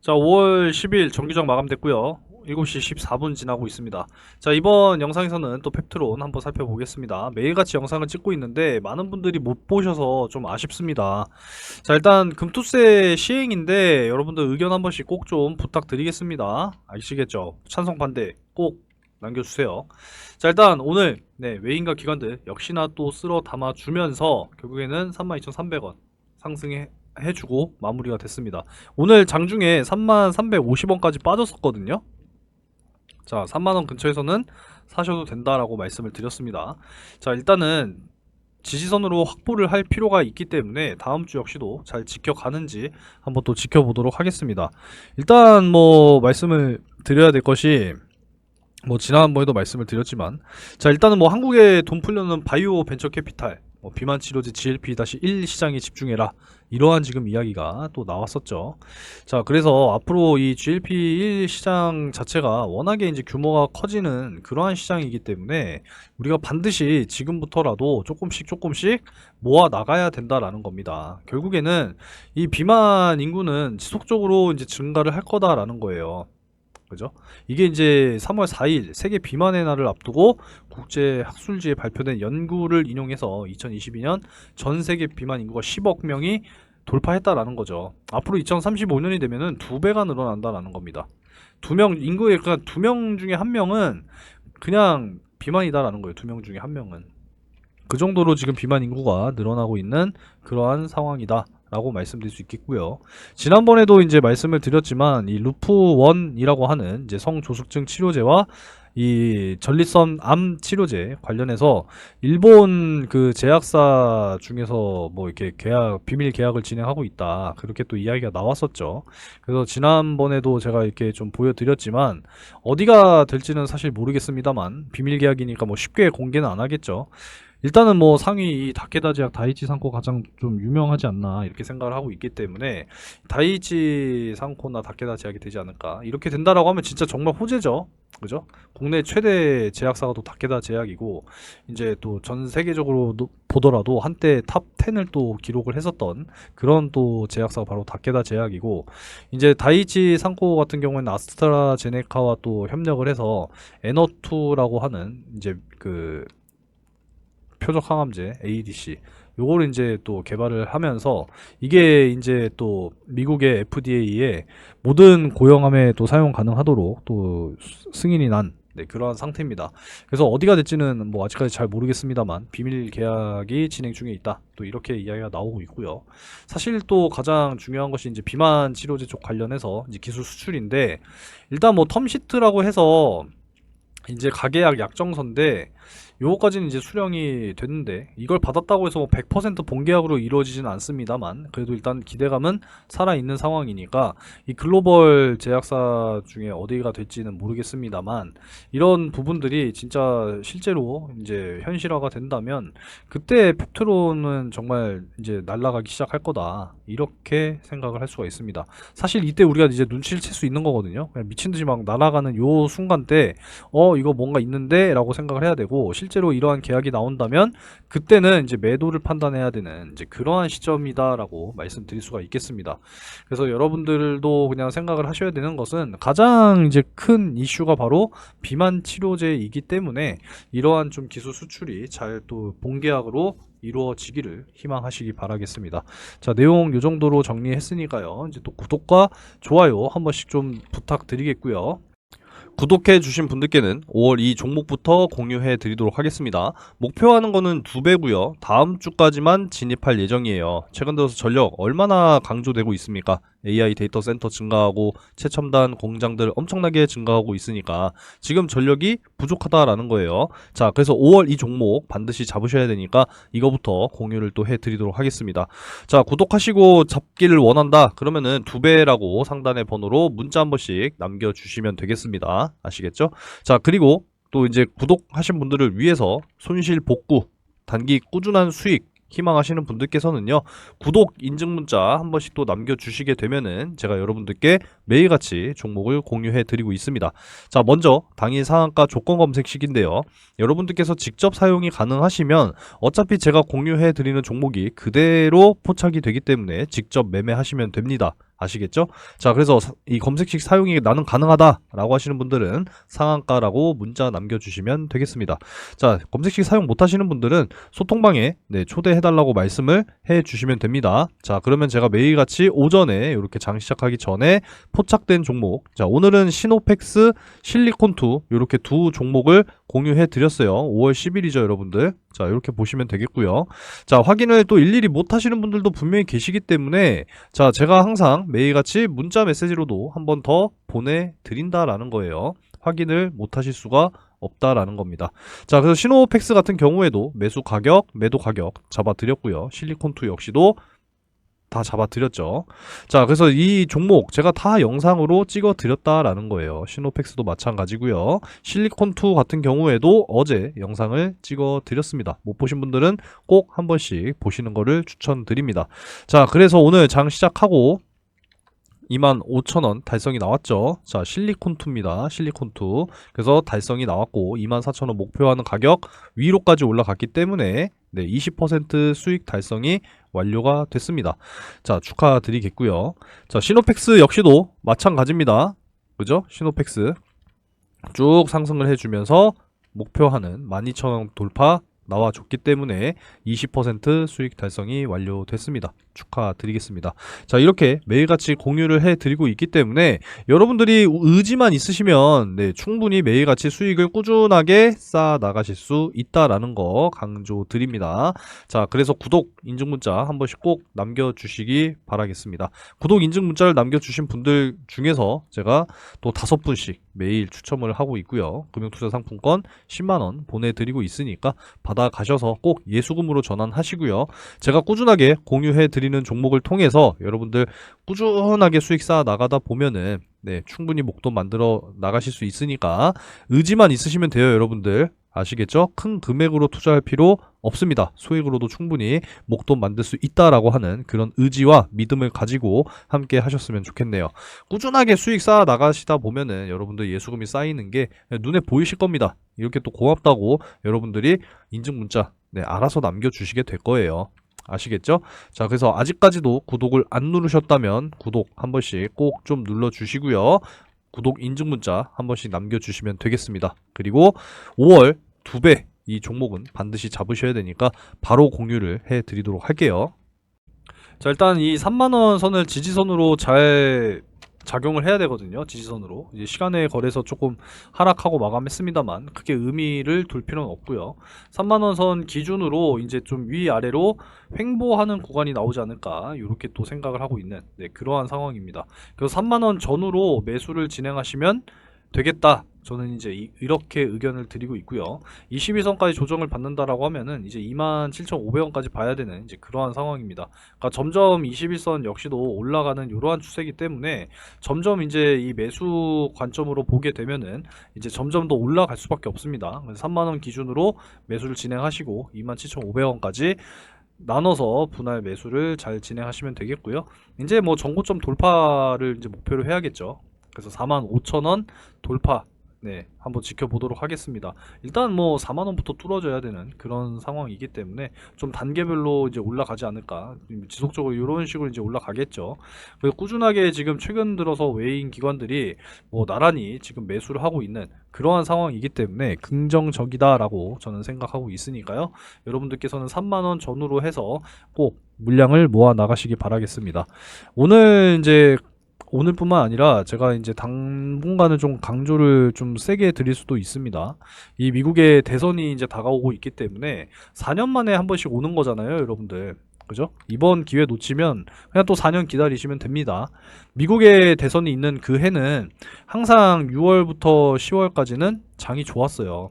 자, 5월 10일 정규장 마감됐고요. 7시 14분 지나고 있습니다. 자, 이번 영상에서는 또 펩트론 한번 살펴보겠습니다. 매일같이 영상을 찍고 있는데 많은 분들이 못 보셔서 좀 아쉽습니다. 자, 일단 금투세 시행인데 여러분들 의견 한 번씩 꼭 좀 부탁드리겠습니다. 아시겠죠? 찬성 반대 꼭 남겨주세요. 자, 일단 오늘 네, 외인과 기관들 역시나 또 쓸어 담아 주면서 결국에는 32,300원 상승해 해주고 마무리가 됐습니다. 오늘 장중에 3350원까지 빠졌었거든요. 자, 3만원 근처에서는 사셔도 된다라고 말씀을 드렸습니다. 자, 일단은 지지선으로 확보를 할 필요가 있기 때문에 다음 주 역시도 잘 지켜가는지 한번 또 지켜보도록 하겠습니다. 일단 뭐 말씀을 드려야 될 것이 뭐 지난번에도 말씀을 드렸지만 자 일단은 뭐 한국에 돈 풀려는 바이오 벤처 캐피탈 뭐 비만 치료제 GLP-1 시장에 집중해라 이러한 지금 이야기가 또 나왔었죠. 자, 그래서 앞으로 이 GLP-1 시장 자체가 워낙에 이제 규모가 커지는 그러한 시장이기 때문에 우리가 반드시 지금부터라도 조금씩 조금씩 모아 나가야 된다라는 겁니다. 결국에는 이 비만 인구는 지속적으로 이제 증가를 할 거다라는 거예요. 그죠? 이게 이제 3월 4일 세계 비만의 날을 앞두고 국제 학술지에 발표된 연구를 인용해서 2022년 전 세계 비만 인구가 10억 명이 돌파했다라는 거죠. 앞으로 2035년이 되면은 두 배가 늘어난다라는 겁니다. 두 명 인구의 그러니까 두 명 중에 한 명은 그냥 비만이다라는 거예요. 두 명 중에 한 명은 그 정도로 지금 비만 인구가 늘어나고 있는 그러한 상황이다. 라고 말씀드릴 수 있겠고요. 지난번에도 이제 말씀을 드렸지만 이 루프1이라고 하는 이제 성조숙증 치료제와 이 전립선 암 치료제 관련해서 일본 그 제약사 중에서 뭐 이렇게 계약 비밀 계약을 진행하고 있다 그렇게 또 이야기가 나왔었죠. 그래서 지난번에도 제가 이렇게 좀 보여드렸지만 어디가 될지는 사실 모르겠습니다만 비밀 계약이니까 뭐 쉽게 공개는 안 하겠죠. 일단은 뭐 상위 이 다케다 제약 다이치 상코 가장 좀 유명하지 않나 이렇게 생각을 하고 있기 때문에 다이치 상코나 다케다 제약이 되지 않을까. 이렇게 된다라고 하면 진짜 정말 호재죠. 그죠? 국내 최대 제약사가 또 다케다 제약이고 이제 또 전 세계적으로 노- 보더라도 한때 탑 10을 또 기록을 했었던 그런 또 제약사가 바로 다케다 제약이고 이제 다이치 상코 같은 경우에는 아스트라제네카와 또 협력을 해서 에너투라고 하는 이제 그 표적 항암제 ADC 요거를 이제 또 개발을 하면서 이게 이제 또 미국의 FDA에 모든 고형암에 또 사용 가능하도록 또 수- 승인이 난 네, 그러한 상태입니다. 그래서 어디가 될지는 뭐 아직까지 잘 모르겠습니다만 비밀 계약이 진행 중에 있다. 또 이렇게 이야기가 나오고 있고요. 사실 또 가장 중요한 것이 이제 비만 치료제 쪽 관련해서 이제 기술 수출인데 일단 뭐 텀시트라고 해서 이제 가계약 약정서인데 요거까지는 이제 수령이 됐는데 이걸 받았다고 해서 뭐 100% 본계약으로 이루어지지는 않습니다만 그래도 일단 기대감은 살아있는 상황이니까 이 글로벌 제약사 중에 어디가 될지는 모르겠습니다만 이런 부분들이 진짜 실제로 이제 현실화가 된다면 그때 펩트론은 정말 이제 날아가기 시작할 거다. 이렇게 생각을 할 수가 있습니다. 사실 이때 우리가 이제 눈치를 챌 수 있는 거거든요. 그냥 미친 듯이 막 날아가는 요 순간 때 어 이거 뭔가 있는데? 라고 생각을 해야 되고 실제로 이러한 계약이 나온다면 그때는 이제 매도를 판단해야 되는 이제 그러한 시점이다라고 말씀드릴 수가 있겠습니다. 그래서 여러분들도 그냥 생각을 하셔야 되는 것은 가장 이제 큰 이슈가 바로 비만 치료제이기 때문에 이러한 좀 기술 수출이 잘 또 본계약으로 이루어지기를 희망하시기 바라겠습니다. 자, 내용 요 정도로 정리했으니까요. 이제 또 구독과 좋아요 한 번씩 좀 부탁드리겠고요. 구독해 주신 분들께는 5월 이 종목부터 공유해 드리도록 하겠습니다. 목표하는 거는 두 배고요. 다음 주까지만 진입할 예정이에요. 최근 들어서 전력 얼마나 강조되고 있습니까? AI 데이터 센터 증가하고 최첨단 공장들 엄청나게 증가하고 있으니까 지금 전력이 부족하다라는 거예요. 자, 그래서 5월 이 종목 반드시 잡으셔야 되니까 이거부터 공유를 또 해 드리도록 하겠습니다. 자, 구독하시고 잡기를 원한다. 그러면은 두 배라고 상단의 번호로 문자 한 번씩 남겨 주시면 되겠습니다. 아시겠죠? 자, 그리고 또 이제 구독하신 분들을 위해서 손실 복구, 단기 꾸준한 수익 희망하시는 분들께서는요. 구독 인증 문자 한 번씩 또 남겨 주시게 되면은 제가 여러분들께 매일같이 종목을 공유해 드리고 있습니다. 자, 먼저 당일 상한가 조건 검색식인데요. 여러분들께서 직접 사용이 가능하시면 어차피 제가 공유해 드리는 종목이 그대로 포착이 되기 때문에 직접 매매하시면 됩니다. 아시겠죠? 자, 그래서 사- 이 검색식 사용이 나는 가능하다라고 하시는 분들은 상한가라고 문자 남겨주시면 되겠습니다. 자, 검색식 사용 못 하시는 분들은 소통방에 네, 초대해달라고 말씀을 해주시면 됩니다. 자, 그러면 제가 매일같이 오전에 이렇게 장 시작하기 전에 포착된 종목. 자, 오늘은 시노펙스, 실리콘2 이렇게 두 종목을 공유해 드렸어요. 5월 10일이죠, 여러분들. 자, 이렇게 보시면 되겠고요. 자, 확인을 또 일일이 못 하시는 분들도 분명히 계시기 때문에 자, 제가 항상 매일같이 문자 메시지로도 한 번 더 보내드린다라는 거예요. 확인을 못 하실 수가 없다라는 겁니다. 자, 그래서 시노팩스 같은 경우에도 매수 가격, 매도 가격 잡아드렸고요. 실리콘2 역시도 다 잡아드렸죠. 자, 그래서 이 종목 제가 다 영상으로 찍어드렸다라는 거예요. 시노팩스도 마찬가지고요. 실리콘2 같은 경우에도 어제 영상을 찍어드렸습니다. 못 보신 분들은 꼭 한 번씩 보시는 거를 추천드립니다. 자, 그래서 오늘 장 시작하고 25,000원 달성이 나왔죠. 자, 실리콘2입니다. 실리콘2. 그래서 달성이 나왔고 24,000원 목표하는 가격 위로까지 올라갔기 때문에 네, 20% 수익 달성이 완료가 됐습니다. 자, 축하드리겠고요. 자, 시노펙스 역시도 마찬가지입니다. 그죠? 시노펙스 쭉 상승을 해주면서 목표하는 12,000원 돌파 나와줬기 때문에 20% 수익 달성이 완료됐습니다. 축하드리겠습니다. 자, 이렇게 매일같이 공유를 해드리고 있기 때문에 여러분들이 의지만 있으시면 네, 충분히 매일같이 수익을 꾸준하게 쌓아 나가실 수 있다라는 거 강조드립니다. 자, 그래서 구독 인증 문자 한 번씩 꼭 남겨주시기 바라겠습니다. 구독 인증 문자를 남겨주신 분들 중에서 제가 또 다섯 분씩 매일 추첨을 하고 있고요. 금융투자 상품권 10만 원 보내드리고 있으니까 받아가셔서 꼭 예수금으로 전환하시고요. 제가 꾸준하게 공유해 드리는 종목을 통해서 여러분들 꾸준하게 수익 쌓아 나가다 보면은 네, 충분히 목돈 만들어 나가실 수 있으니까 의지만 있으시면 돼요, 여러분들. 아시겠죠? 큰 금액으로 투자할 필요 없습니다. 소액으로도 충분히 목돈 만들 수 있다라고 하는 그런 의지와 믿음을 가지고 함께 하셨으면 좋겠네요. 꾸준하게 수익 쌓아 나가시다 보면은 여러분들 예수금이 쌓이는 게 눈에 보이실 겁니다. 이렇게 또 고맙다고 여러분들이 인증 문자 네, 알아서 남겨주시게 될 거예요. 아시겠죠? 자, 그래서 아직까지도 구독을 안 누르셨다면 구독 한 번씩 꼭 좀 눌러주시고요. 구독 인증 문자 한 번씩 남겨주시면 되겠습니다. 그리고 5월 2배 이 종목은 반드시 잡으셔야 되니까 바로 공유를 해드리도록 할게요. 자, 일단 이 3만원 선을 지지선으로 잘 작용을 해야 되거든요. 지지선으로. 이제 시간에 걸해서 조금 하락하고 마감했습니다만 크게 의미를 둘 필요는 없고요. 3만원 선 기준으로 이제 좀 위아래로 횡보하는 구간이 나오지 않을까 이렇게 또 생각을 하고 있는 네, 그러한 상황입니다. 그래서 3만원 전후로 매수를 진행하시면 되겠다. 저는 이제 이, 이렇게 의견을 드리고 있고요. 21선까지 조정을 받는다라고 하면은 이제 27,500원까지 봐야 되는 이제 그러한 상황입니다. 그러니까 점점 21선 역시도 올라가는 이러한 추세이기 때문에 점점 이제 이 매수 관점으로 보게 되면은 이제 점점 더 올라갈 수밖에 없습니다. 그래서 3만 원 기준으로 매수를 진행하시고 27,500원까지 나눠서 분할 매수를 잘 진행하시면 되겠고요. 이제 뭐 전고점 돌파를 이제 목표로 해야겠죠. 그래서 45,000원 돌파 네, 한번 지켜보도록 하겠습니다. 일단 뭐 4만 원부터 뚫어져야 되는 그런 상황이기 때문에 좀 단계별로 이제 올라가지 않을까. 지속적으로 이런 식으로 이제 올라가겠죠. 그래서 꾸준하게 지금 최근 들어서 외인 기관들이 뭐 나란히 지금 매수를 하고 있는 그러한 상황이기 때문에 긍정적이다라고 저는 생각하고 있으니까요. 여러분들께서는 3만 원 전후로 해서 꼭 물량을 모아 나가시기 바라겠습니다. 오늘 이제 오늘뿐만 아니라 제가 이제 당분간은 좀 강조를 좀 세게 드릴 수도 있습니다. 이 미국의 대선이 이제 다가오고 있기 때문에 4년 만에 한 번씩 오는 거잖아요, 여러분들. 그죠? 이번 기회 놓치면 그냥 또 4년 기다리시면 됩니다. 미국의 대선이 있는 그 해는 항상 6월부터 10월까지는 장이 좋았어요.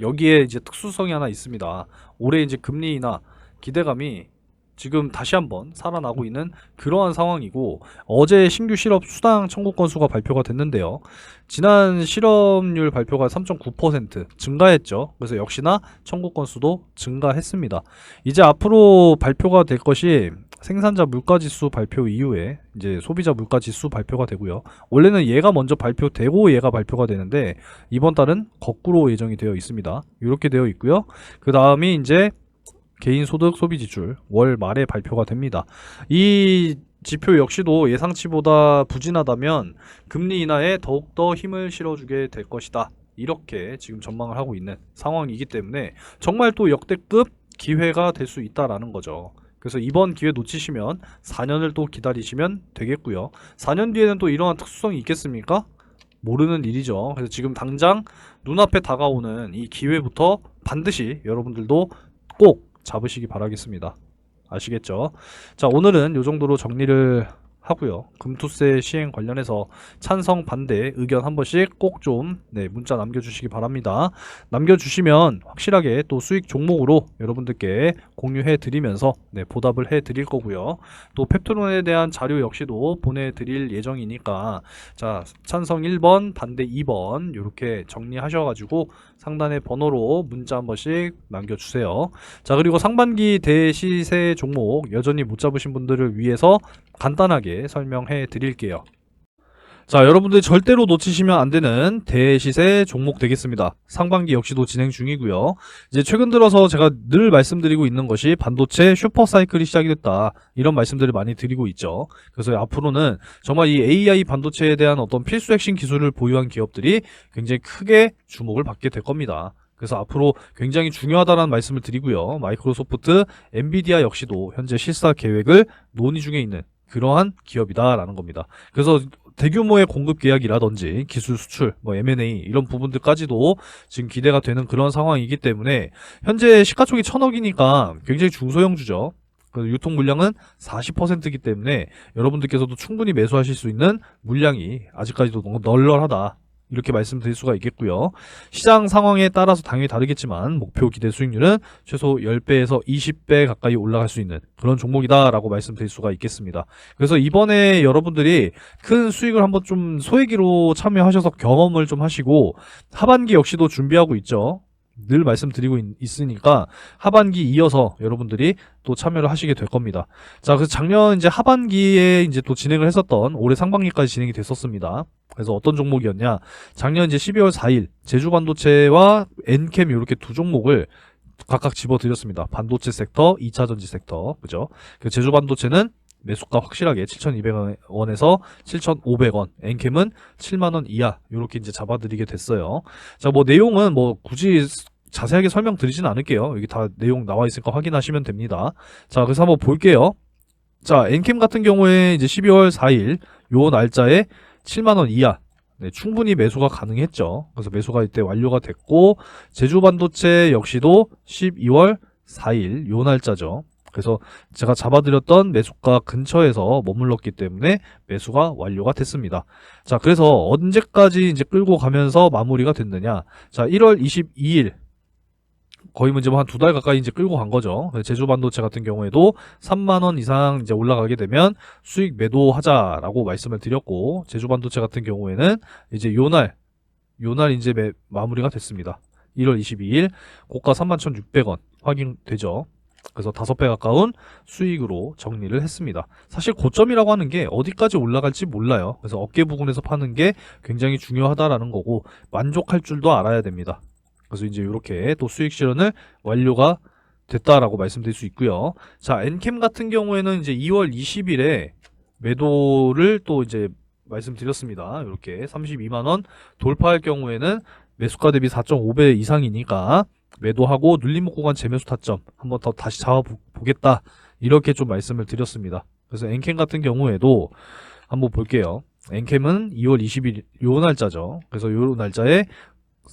여기에 이제 특수성이 하나 있습니다. 올해 이제 금리나 기대감이 지금 다시 한번 살아나고 있는 그러한 상황이고 어제 신규 실업 수당 청구 건수가 발표가 됐는데요. 지난 실업률 발표가 3.9% 증가했죠. 그래서 역시나 청구 건수도 증가했습니다. 이제 앞으로 발표가 될 것이 생산자 물가 지수 발표 이후에 이제 소비자 물가 지수 발표가 되고요. 원래는 얘가 먼저 발표되고 얘가 발표가 되는데 이번 달은 거꾸로 예정이 되어 있습니다. 이렇게 되어 있고요. 그 다음이 이제 개인 소득 소비 지출 월 말에 발표가 됩니다. 이 지표 역시도 예상치보다 부진하다면 금리 인하에 더욱더 힘을 실어주게 될 것이다. 이렇게 지금 전망을 하고 있는 상황이기 때문에 정말 또 역대급 기회가 될 수 있다라는 거죠. 그래서 이번 기회 놓치시면 4년을 또 기다리시면 되겠고요. 4년 뒤에는 또 이러한 특수성이 있겠습니까? 모르는 일이죠. 그래서 지금 당장 눈앞에 다가오는 이 기회부터 반드시 여러분들도 꼭 잡으시기 바라겠습니다. 아시겠죠? 자, 오늘은 이 정도로 정리를 하고요. 금투세 시행 관련해서 찬성, 반대 의견 한 번씩 꼭좀 네, 문자 남겨주시기 바랍니다. 남겨주시면 확실하게 또 수익 종목으로 여러분들께 공유해 드리면서 네, 보답을 해 드릴 거고요. 또 펩토론에 대한 자료 역시도 보내드릴 예정이니까 자 찬성 1번, 반대 2번 이렇게 정리하셔가지고 상단의 번호로 문자 한 번씩 남겨주세요. 자 그리고 상반기 대시세 종목 여전히 못 잡으신 분들을 위해서 간단하게 설명해 드릴게요. 자, 여러분들 절대로 놓치시면 안 되는 대시세 종목 되겠습니다. 상반기 역시도 진행 중이고요. 이제 최근 들어서 제가 늘 말씀드리고 있는 것이 반도체 슈퍼 사이클이 시작이 됐다. 이런 말씀들을 많이 드리고 있죠. 그래서 앞으로는 정말 이 AI 반도체에 대한 어떤 필수 핵심 기술을 보유한 기업들이 굉장히 크게 주목을 받게 될 겁니다. 그래서 앞으로 굉장히 중요하다는 말씀을 드리고요. 마이크로소프트, 엔비디아 역시도 현재 실사 계획을 논의 중에 있는 그러한 기업이다라는 겁니다. 그래서 대규모의 공급 계약이라든지 기술 수출, 뭐 M&A 이런 부분들까지도 지금 기대가 되는 그런 상황이기 때문에 현재 시가총이 천억이니까 굉장히 중소형 주죠. 그 유통 물량은 40%이기 때문에 여러분들께서도 충분히 매수하실 수 있는 물량이 아직까지도 너무 널널하다. 이렇게 말씀드릴 수가 있겠고요. 시장 상황에 따라서 당연히 다르겠지만 목표 기대 수익률은 최소 10배에서 20배 가까이 올라갈 수 있는 그런 종목이다라고 말씀드릴 수가 있겠습니다. 그래서 이번에 여러분들이 큰 수익을 한번 좀 소액으로 참여하셔서 경험을 좀 하시고 하반기 역시도 준비하고 있죠. 늘 말씀드리고 있, 으니까 하반기 이어서 여러분들이 또 참여를 하시게 될 겁니다. 자, 그래서 작년 이제 하반기에 이제 또 진행을 했었던 올해 상반기까지 진행이 됐었습니다. 그래서 어떤 종목이었냐? 작년 이제 12월 4일 제주 반도체와 엔캠 이렇게 두 종목을 각각 집어드렸습니다. 반도체 섹터, 2차 전지 섹터, 그죠? 그 제주 반도체는 매수가 확실하게 7,200원에서 7,500원, 엔캠은 7만원 이하, 이렇게 이제 잡아드리게 됐어요. 자, 뭐 내용은 뭐 굳이 자세하게 설명드리진 않을게요. 여기 다 내용 나와 있으니까 확인하시면 됩니다. 자, 그래서 한번 볼게요. 자, 엔캠 같은 경우에 이제 12월 4일 요 날짜에 7만원 이하, 네, 충분히 매수가 가능했죠. 그래서 매수가 이때 완료가 됐고, 제주 반도체 역시도 12월 4일 요 날짜죠. 그래서 제가 잡아드렸던 매수가 근처에서 머물렀기 때문에 매수가 완료가 됐습니다. 자, 그래서 언제까지 이제 끌고 가면서 마무리가 됐느냐. 자, 1월 22일. 거의 문제 뭐 한 두 달 가까이 이제 끌고 간 거죠. 제주 반도체 같은 경우에도 3만 원 이상 이제 올라가게 되면 수익 매도하자라고 말씀을 드렸고, 제주 반도체 같은 경우에는 이제 요날, 요날 이제 매, 마무리가 됐습니다. 1월 22일 고가 31,600원 확인되죠. 그래서 다섯 배 가까운 수익으로 정리를 했습니다. 사실 고점이라고 하는 게 어디까지 올라갈지 몰라요. 그래서 어깨 부분에서 파는 게 굉장히 중요하다라는 거고 만족할 줄도 알아야 됩니다. 그래서 이제 이렇게 또 수익 실현을 완료가 됐다라고 말씀드릴 수 있고요. 자, 엔캠 같은 경우에는 이제 2월 20일에 매도를 또 이제 말씀드렸습니다. 이렇게 32만 원 돌파할 경우에는 매수가 대비 4.5배 이상이니까 매도하고 눌림목 구간 재매수 타점 한번 더 다시 잡아보겠다 이렇게 좀 말씀을 드렸습니다. 그래서 엔캠 같은 경우에도 한번 볼게요. 엔캠은 2월 20일 요 날짜죠. 그래서 요 날짜에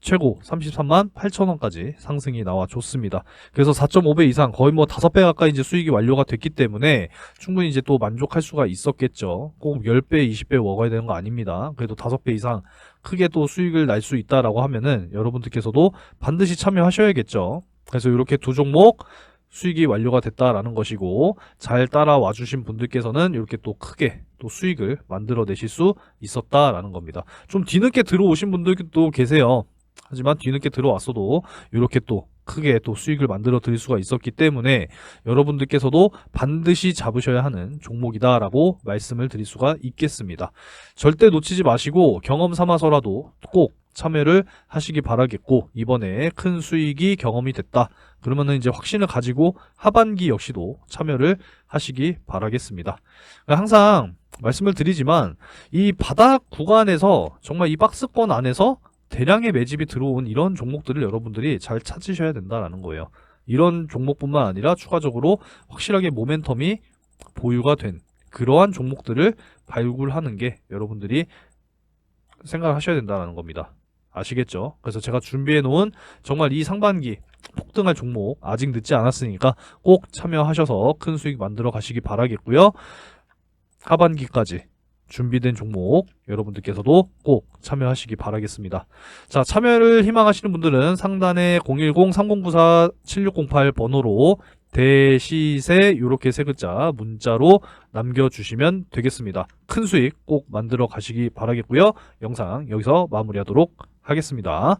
최고 33만 8천원까지 상승이 나와 줬습니다. 그래서 4.5배 이상 거의 뭐 5배 가까이 이제 수익이 완료가 됐기 때문에 충분히 이제 또 만족할 수가 있었겠죠. 꼭 10배, 20배 먹어야 되는 거 아닙니다. 그래도 5배 이상 크게 또 수익을 날 수 있다라고 하면은 여러분들께서도 반드시 참여하셔야겠죠. 그래서 이렇게 두 종목 수익이 완료가 됐다라는 것이고 잘 따라와 주신 분들께서는 이렇게 또 크게 또 수익을 만들어 내실 수 있었다라는 겁니다. 좀 뒤늦게 들어오신 분들도 계세요. 하지만 뒤늦게 들어왔어도 이렇게 또 크게 또 수익을 만들어 드릴 수가 있었기 때문에 여러분들께서도 반드시 잡으셔야 하는 종목이다라고 말씀을 드릴 수가 있겠습니다. 절대 놓치지 마시고 경험 삼아서라도 꼭 참여를 하시기 바라겠고 이번에 큰 수익이 경험이 됐다. 그러면은 이제 확신을 가지고 하반기 역시도 참여를 하시기 바라겠습니다. 항상 말씀을 드리지만 이 바닥 구간에서 정말 이 박스권 안에서 대량의 매집이 들어온 이런 종목들을 여러분들이 잘 찾으셔야 된다라는 거예요. 이런 종목뿐만 아니라 추가적으로 확실하게 모멘텀이 보유가 된 그러한 종목들을 발굴하는 게 여러분들이 생각을 하셔야 된다는 겁니다. 아시겠죠? 그래서 제가 준비해 놓은 정말 이 상반기 폭등할 종목 아직 늦지 않았으니까 꼭 참여하셔서 큰 수익 만들어 가시기 바라겠고요. 하반기까지 준비된 종목 여러분들께서도 꼭 참여하시기 바라겠습니다. 자, 참여를 희망하시는 분들은 상단에 010-3094-7608 번호로 대시세 요렇게 세 글자 문자로 남겨주시면 되겠습니다. 큰 수익 꼭 만들어 가시기 바라겠고요. 영상 여기서 마무리하도록 하겠습니다.